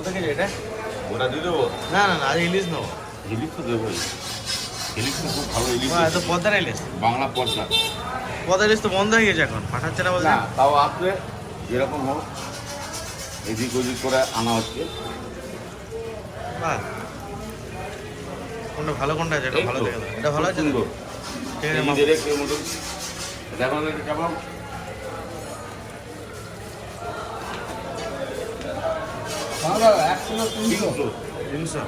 কত কেজি এটা? ওটা দিয়ে দেবো। না না না আজ ইলিশ নেব। ইলিশ তো দেবোই। ইলিশ তো খুব ভালো ইলিশ এত পদ্মার ইলিশ বাংলা পর্দা পদ্মার ইলিশ তো বন্ধ হয়ে গেছে এখন পাঠাচ্ছে না বলছে? না তাও আসবে যেরকম হোক এদিক ওদিক করে আনা হচ্ছে। বাহ। কোনটা ভালো কোনটা আছে? এটা ভালো তো, দেখে এটা ভালো আছে তো? ঠিক আছে। দেখো কেমন তিনশো।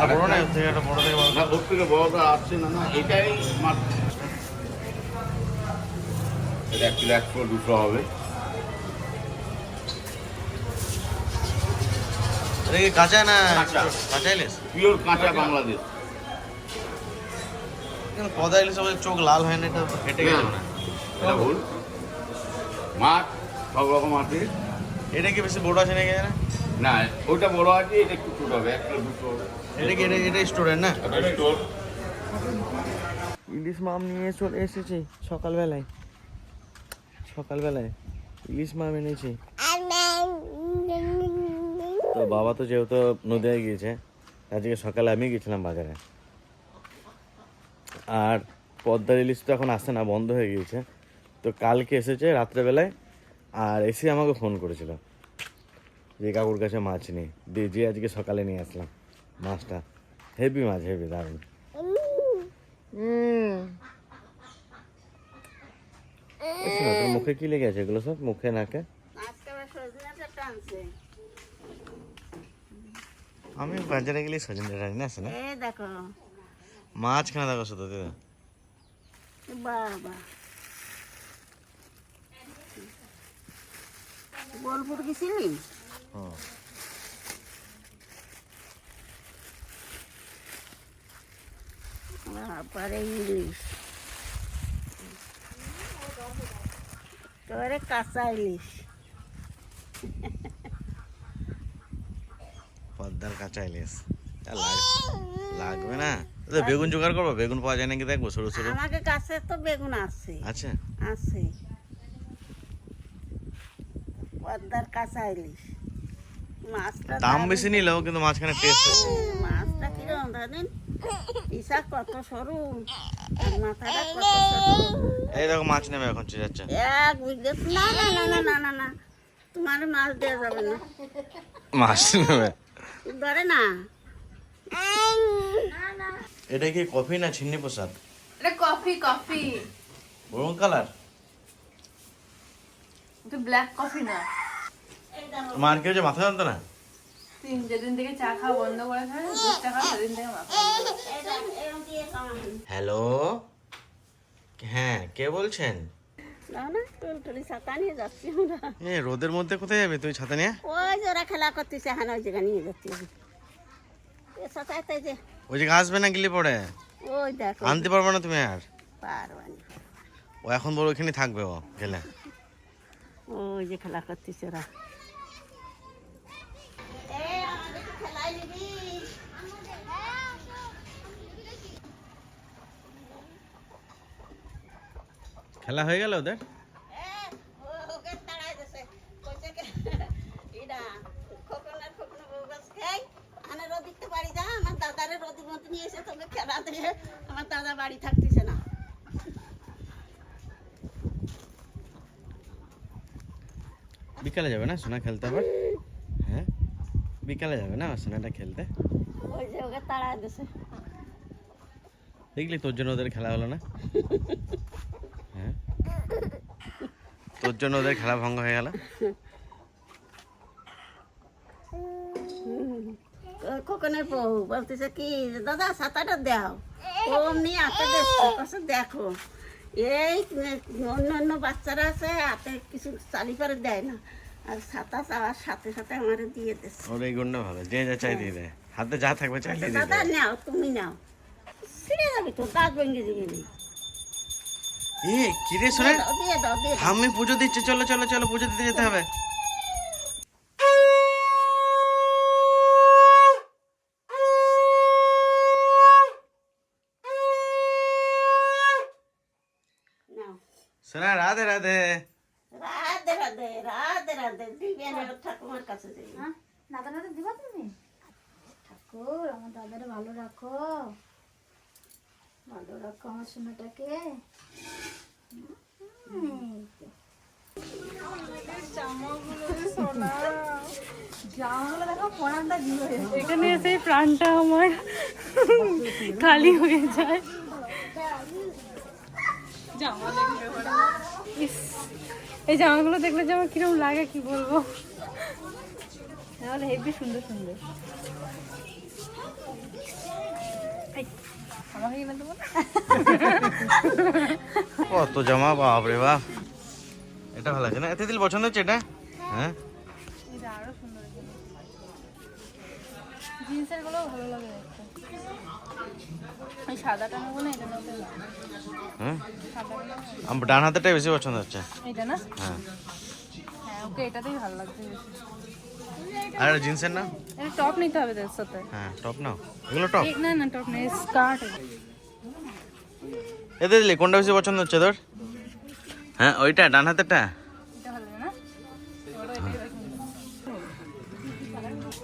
আর বড় না এর থেকে একটা বড় থেকে বড় না ওর থেকে বড়টা আসছে না না এটাই মাত্র এটা এক কিলো একশো দুশো হবে। এটা কি কাঁচা না কাঁচা। ইলিশ পিওর কাঁচা বাংলাদেশ। কিন্তু পদ্মা ইলিশ আমাদের চোখ লাল হয় না এটা ফেটে গেল না এটা ভুল। মাছ সব রকম আছে। এটা কি বেশি বড় আছে নাকি জানা না ওইটা বড় আছে এটা একটু ছোট হবে এক কিলো দুশো এটা কি এটা এটা স্টোরের না? স্টোর। ইলিশ মাম নিয়ে চলে এসেছি সকালবেলায়। সকালবেলায় ইলিশ মাম এনেছি। তো বাবা তো যেহেতু নদীয় গিয়েছে আজকে সকালে আমি গেছিলাম বাজারে। আর পদ্মার ইলিশ তো এখন আসে না বন্ধ হয়ে গিয়েছে। তো কালকে এসেছে রাত্রেবেলায় আর এসে আমাকে ফোন করেছিল। যে কাকুর কাছে মাছ নেই। দিয়ে যে আজকে সকালে নিয়ে আসলাম মাছটা। হেভি মাছ হেভি দারুণ। মুখে কি লেগে আছে? এগুলো সব মুখে নাকে? আমি বাজারে গেলে সজনে রাজি না? না দেখো। মাছ কেনা দেখো শুধু দিদা। বাবা। বোলপুর গেছিলি? বাবারে ইলিশ। তোরে কাঁচা ইলিশ। পদ্মার কাঁচা ইলিশ। লাগবে না। তো বেগুন জোগাড় করব বেগুন পাওয়া যায় নাকি দেখব সরু সরু। আমাকে গাছে তো বেগুন আছে। আছে? আছে। পদ্মার কাঁচা ইলিশ। মাছটা দাম বেশি নিলেও কিন্তু মাঝখানে টেস্ট আছে মাছটা কিরম জানেন পিসা কত সরু? মাথাটা কত সরু? এই দেখো মাছ নেবে এখন যাচ্ছে। এক বুঝলে না না না না না না না তোমার মাছ দেওয়া যাবে না। মাছ নেবে ধরে না। এটা কি কফি না ছিন্নি প্রসাদ? এটা কফি কফি। বরুণ কালার এটা ব্ল্যাক কফি না। মার কি হচ্ছে মাথা জানতো না তিন যেদিন থেকে চা খাওয়া বন্ধ করেছে দশ টাকা সেদিন থেকে মাথা হ্যালো? হ্যাঁ কে বলছেন? না না টুলটুলি ছাতা নিয়ে যাচ্ছি আমরা। এ রোদের মধ্যে কোথায় যাবে তুই ছাতা নিয়ে? ওই যে ওরা খেলা করতেছে হ্যাঁ ওই জায়গা নিয়ে যাচ্ছি। এ ছাতায় যে ওই যে আসবে না গিলে পড়ে? ওই দেখো। আনতে পারবে না তুমি আর? পারবানি। ও এখন বড় ওখানে থাকবে ও গেলে। ওই যে খেলা করতেছে ওরা। খেলা হয়ে গেল ওদের? আমার দাদা বাড়ি থাকতেছে না বিকালে যাবে না সোনা খেলতে আবার? হ্যাঁ? বিকালে যাবে না সোনাটা খেলতে? ওই যে ওকে দেখলি তোর জন্য ওদের খেলা হলো না? তোর জন্য ওদের খেলা ভঙ্গ হয়ে গেল। খোকনের বউ বলতেছে কি দাদা সাঁতারটা দাও। অমনি হাতে দেখছে দেখো এই অন্য অন্য বাচ্চারা আছে হাতে কিছু চালি করে দেয় না। আর ছাতা চাওয়ার সাথে সাথে আমার দিয়ে দিচ্ছে। ওর এই গুণটা ভালো যে যা চাই দিয়ে। দেয় হাতে যা থাকবে চাইলে দাদা নাও তুমি নাও। ছিঁড়ে যাবি তো দাঁত ভেঙে দিবি। এ কিরে শোনে আমি পুজো দিচ্ছি চলো চলো চলো পুজো দিতে যেতে হবে। সোনা রাধে রাধে। রাধে রাধে রাধে রাধে। দিবেন ঠাকুমার কাছে যাই দাদা দাদা দিবা তুমি? ঠাকুর আমার দাদারে ভালো রাখো। ভালো রাখো আমার সোনাটাকে এখানে এসে প্রাণটা আমার খালি হয়ে যায়। এই জামাগুলো দেখলে যে আমার কীরকম লাগে কি বলব? তাহলে হেভি সুন্দর সুন্দর। এই, আমাকে কিনে দেবো না কত জামা বাপরে বাপ। এটা ভালো আছে না? এতে দিল পছন্দ হচ্ছে এটা? হ্যাঁ? এটা আরও সুন্দর জিন্সেরগুলো ভালো লাগে দেখতে। ওই সাদাটা নেব না এটা নেব। হ্যাঁ? আমার ডান হাতেটাই বেশি পছন্দ হচ্ছে। এটা না? হ্যাঁ। হ্যাঁ ওকে এটাতেই ভালো লাগছে বেশি। আর জিন্সের না? এটা টপ নিতে হবে তোর সাথে। হ্যাঁ টপ নাও। এগুলো টপ? না না টপ না স্কার্ট। এদের দিলি কোনটা বেশি পছন্দ হচ্ছে তোর? হ্যাঁ ওইটা ডান হাতেরটা।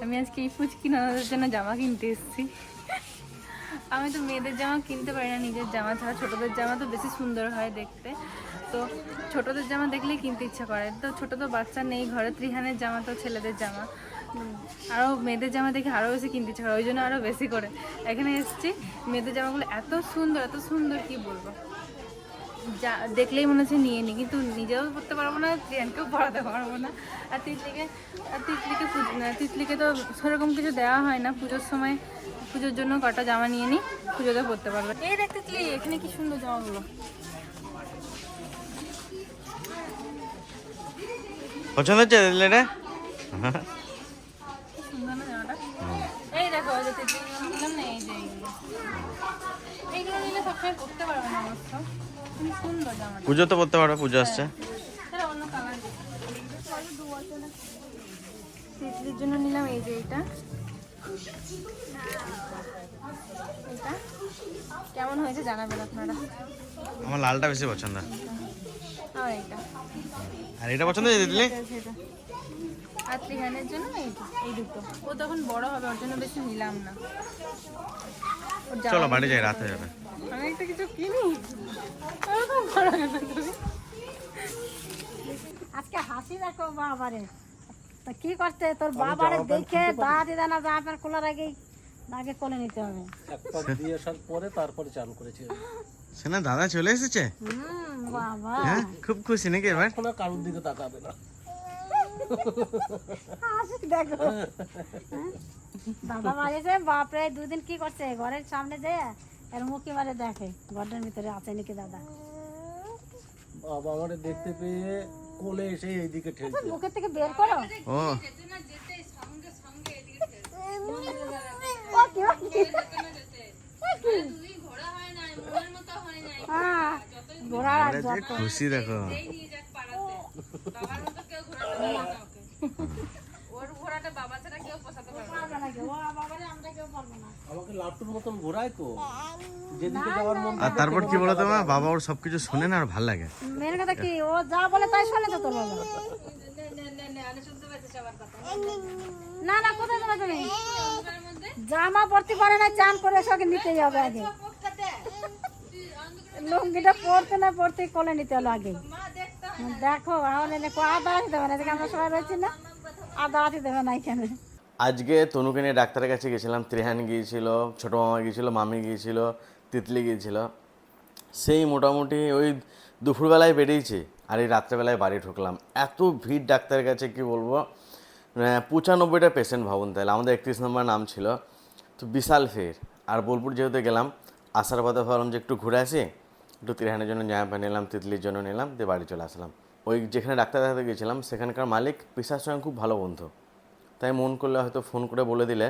আমি আজকে এই ফুচকি নানাদের জন্য জামা কিনতে এসেছি। আমি তো মেয়েদের জামা কিনতে পারি না, নিজের জামা ছাড়া। ছোটদের জামা তো বেশি সুন্দর হয় দেখতে। তো ছোটদের জামা দেখলেই কিনতে ইচ্ছা করে। তো ছোটো তো বাচ্চা নেই, ঘরে ত্রিহানের জামা তো ছেলেদের জামা। আরও মেয়েদের জামা দেখে আরও বেশি কিনতে ইচ্ছা করে, ওই জন্য আরও বেশি করে। এখানে এসেছি, মেয়েদের জামাগুলো এত সুন্দর এত সুন্দর কি বলব? যা দেখলেই মনে হচ্ছে নিয়ে নিই কিন্তু নিজেও পড়তে পারব না ত্রিয়ানকেও পড়াতে পারব না। আর তিতলিকে আর তিতলিকে তিতলিকে তো সেরকম কিছু দেওয়া হয় না পুজোর সময় পুজোর জন্য কটা জামা নিয়ে নিই পুজোতে পড়তে পারবে। এই দেখ তিতলি এখানে কি সুন্দর জামাগুলো। পছন্দ হচ্ছে দিলে এই দেখো তিতলি নিলাম না এই যে। এইগুলো নিলে সবসময় পড়তে পারবে না অবশ্য। পুজো তো করতে পারো পুজো আসছে। কালার তিতলির জন্য নিলাম এই যে এটা। কেমন হয়েছে জানাবেন আপনারা? আমার লালটা বেশি পছন্দ। আর এইটা। আর এটা পছন্দ হয়েছে আর ত্রিহানের জন্য এই দুটো। ও তখন বড় হবে ওর জন্য বেশি নিলাম না। চলো বাড়ি যাই রাত হয়ে যাবে। একটা কিছু কিনি? তুমি? আজকে হাসি দেখো বাবারে। তা কি করতে? তোর বাবারে দেখে দাঁড়াতে দেয় না জামা প্যান্ট খোলার আগেই আগে কোলে নিতে হবে। একবার দিয়ে আসার পরে তারপরে চালু করেছে। সে না দাদা চলে এসেছে? হুম বাবা। হ্যাঁ খুব খুশি নাকি এবার? আর কারোর দিকে তাকাবে না। হাসি দেখো। হ্যাঁ? দাদা মারিয়েছে বাপরে দুদিন কি করছে? ঘরের সামনে যে এর মুখে মারে দেখে ঘরের ভিতরে আছে নাকি দাদা? বাবা আমারে দেখতে পেয়ে কোলে এসে এইদিকে ঠেলছে। মুখে থেকে বের করো। ও? হ্যাঁ, খুশি দেখো। আমাকে লাট্টুর মতন ঘোরায় তো। যেদিকে যাওয়ার মন আর তারপর কি বলো তোমার বাবা ওর সবকিছু শোনে না আর ভালো লাগে। মেন কথা কি ও যা বলে তাই শোনে তো তোর বাবা। না না কোথায় যাবে তুমি? জামা পরতে পারে না চান করে সঙ্গে নিতেই হবে আগে। লুঙ্গিটা পরতে না পরতে কোলে নিতে হলো আগে। দেখো আমাদের আর দাঁড়াতে দেবে না আমরা সবাই রয়েছি না। আর দাঁড়াতে দেবে না এখানে। আজকে তনুকে নিয়ে ডাক্তারের কাছে গেছিলাম। ত্রিহান গিয়েছিল, ছোটো মামা গিয়েছিল, মামি গিয়েছিল, তিতলি গিয়েছিল। সেই মোটামুটি ওই দুপুরবেলায় বেরিয়েছে আর এই রাত্রেবেলায় বাড়ি ঢুকলাম। এত ভিড় ডাক্তারের কাছে, কি বলব? পঁচানব্বইটা পেশেন্ট ভাবুন তাহলে, আমাদের একত্রিশ নম্বর নাম ছিল। তো বিশাল ফের আর বোলপুর যেহেতু গেলাম আসার পথে ভাবলাম যে একটু ঘুরে আসি। একটু ত্রিহানের জন্য জামা নিলাম, তিতলির জন্য নিলাম, দিয়ে বাড়ি চলে আসলাম। ওই যেখানে ডাক্তার দেখাতে গেছিলাম, সেখানকার মালিক, পিসার সঙ্গে খুব ভালো বন্ধু। তাই মন করলে হয়তো ফোন করে বলে দিলে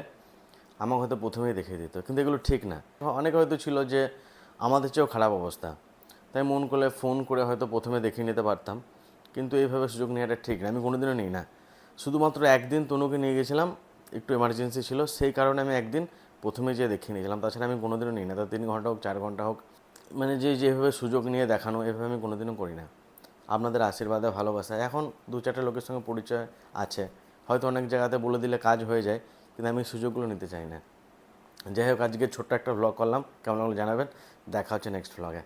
আমাকে হয়তো প্রথমেই দেখিয়ে দিত, কিন্তু এগুলো ঠিক না। অনেকে হয়তো ছিল যে আমাদের চেয়েও খারাপ অবস্থা, তাই মন করলে ফোন করে হয়তো প্রথমে দেখিয়ে নিতে পারতাম, কিন্তু এইভাবে সুযোগ নেওয়াটা ঠিক না। আমি কোনোদিনও নিই না। শুধুমাত্র একদিন তনুকে নিয়ে গেছিলাম, একটু এমার্জেন্সি ছিল, সেই কারণে আমি একদিন প্রথমে যেয়ে দেখিয়ে নিয়েছিলাম। তাছাড়া আমি কোনোদিনও নিই না তা তিন ঘণ্টা হোক, চার ঘণ্টা হোক মানে যে যেভাবে সুযোগ নিয়ে দেখানো, এভাবে আমি কোনোদিনও করি না। আপনাদের আশীর্বাদে ভালোবাসা এখন দু চারটে লোকের সঙ্গে পরিচয় আছে। হয়তো অনেক জায়গাতে বলে দিলে কাজ হয়ে যায়, কিন্তু আমি সুযোগগুলো নিতে চাই না। যাই হোক, আজকে ছোট্ট একটা ব্লগ করলাম। কেমন লাগল জানাবেন। দেখা হচ্ছে নেক্সট ব্লগে